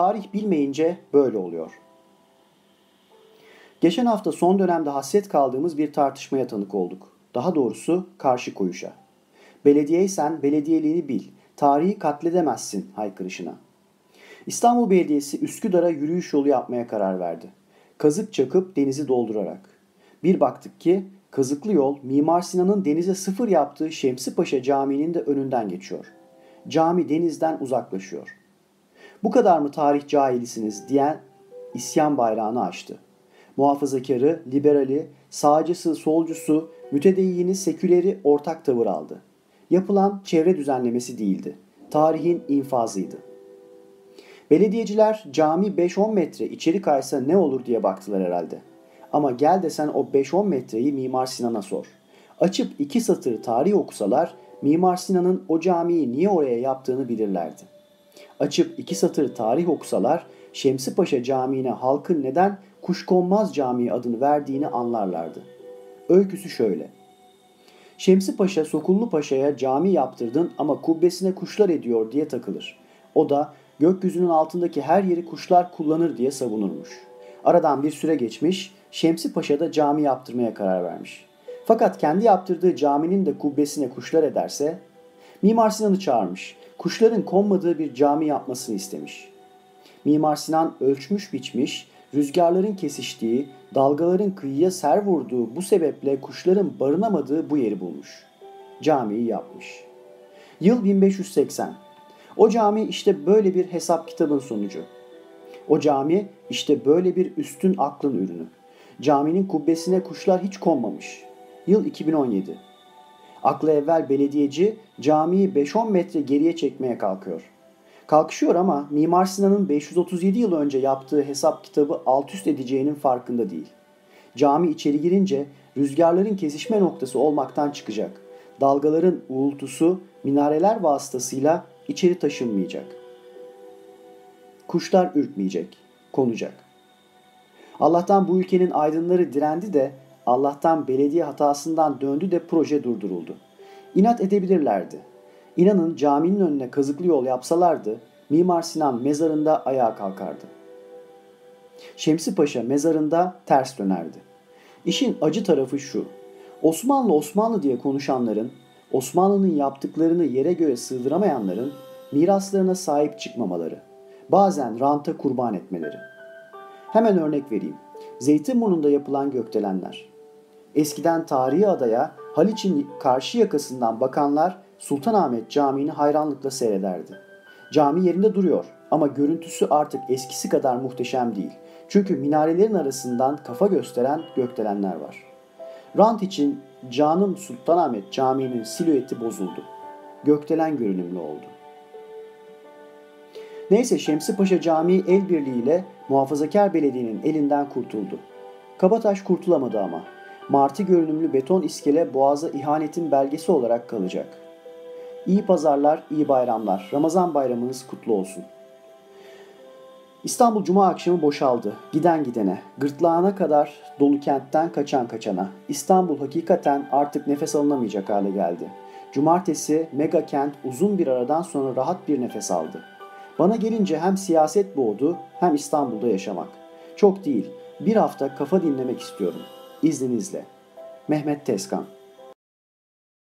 Tarih bilmeyince böyle oluyor. Geçen hafta son dönemde hasret kaldığımız bir tartışmaya tanık olduk. Daha doğrusu karşı koyuşa. Belediyeysen belediyeliğini bil, tarihi katledemezsin haykırışına. İstanbul Belediyesi Üsküdar'a yürüyüş yolu yapmaya karar verdi. Kazık çakıp denizi doldurarak. Bir baktık ki kazıklı yol Mimar Sinan'ın denize sıfır yaptığı Şemsi Paşa Camii'nin de önünden geçiyor. Cami denizden uzaklaşıyor. Bu kadar mı tarih cahilisiniz diyen isyan bayrağını açtı. Muhafazakarı, liberali, sağcısı, solcusu, mütedeyyini, seküleri ortak tavır aldı. Yapılan çevre düzenlemesi değildi. Tarihin infazıydı. Belediyeciler cami 5-10 metre içeri kaysa ne olur diye baktılar herhalde. Ama gel desen o 5-10 metreyi Mimar Sinan'a sor. Açıp iki satır tarih okusalar Mimar Sinan'ın o camiyi niye oraya yaptığını bilirlerdi. Açıp iki satır tarih okusalar Şemsi Paşa Camii'ne halkın neden Kuşkonmaz Camii adını verdiğini anlarlardı. Öyküsü şöyle. Şemsi Paşa Sokullu Paşa'ya cami yaptırdın ama kubbesine kuşlar ediyor diye takılır. O da gökyüzünün altındaki her yeri kuşlar kullanır diye savunurmuş. Aradan bir süre geçmiş, Şemsi Paşa da cami yaptırmaya karar vermiş. Fakat kendi yaptırdığı caminin de kubbesine kuşlar ederse, Mimar Sinan'ı çağırmış, kuşların konmadığı bir cami yapmasını istemiş. Mimar Sinan ölçmüş biçmiş, rüzgarların kesiştiği, dalgaların kıyıya ser vurduğu bu sebeple kuşların barınamadığı bu yeri bulmuş. Camiyi yapmış. Yıl 1580. O cami işte böyle bir hesap kitabın sonucu. O cami işte böyle bir üstün aklın ürünü. Caminin kubbesine kuşlar hiç konmamış. Yıl 2017. Aklı evvel belediyeci camiyi 5-10 metre geriye çekmeye kalkıyor. Kalkışıyor ama Mimar Sinan'ın 537 yıl önce yaptığı hesap kitabı alt üst edeceğinin farkında değil. Cami içeri girince rüzgarların kesişme noktası olmaktan çıkacak. Dalgaların uğultusu minareler vasıtasıyla içeri taşınmayacak. Kuşlar ürkmeyecek, konacak. Allah'tan bu ülkenin aydınları direndi de Allah'tan belediye hatasından döndü de proje durduruldu. İnat edebilirlerdi. İnanın caminin önüne kazıklı yol yapsalardı Mimar Sinan mezarında ayağa kalkardı. Şemsi Paşa mezarında ters dönerdi. İşin acı tarafı şu. Osmanlı Osmanlı diye konuşanların, Osmanlı'nın yaptıklarını yere göre sığdıramayanların miraslarına sahip çıkmamaları, bazen ranta kurban etmeleri. Hemen örnek vereyim. Zeytinburnu'nda yapılan gökdelenler. Eskiden tarihi adaya Haliç'in karşı yakasından bakanlar Sultanahmet Camii'ni hayranlıkla seyrederdi. Cami yerinde duruyor ama görüntüsü artık eskisi kadar muhteşem değil. Çünkü minarelerin arasından kafa gösteren gökdelenler var. Rant için Canım Sultanahmet Camii'nin silüeti bozuldu. Gökdelen görünümlü oldu. Neyse Şemsi Paşa Camii el birliğiyle muhafazakar belediyenin elinden kurtuldu. Kabataş kurtulamadı ama. Martı görünümlü beton iskele boğaza ihanetin belgesi olarak kalacak. İyi pazarlar, iyi bayramlar. Ramazan bayramınız kutlu olsun. İstanbul Cuma akşamı boşaldı. Giden gidene, gırtlağına kadar dolu kentten kaçan kaçana. İstanbul hakikaten artık nefes alınamayacak hale geldi. Cumartesi mega kent uzun bir aradan sonra rahat bir nefes aldı. Bana gelince hem siyaset boğdu hem İstanbul'da yaşamak. Çok değil, bir hafta kafa dinlemek istiyorum. İzninizle. Mehmet Tezkan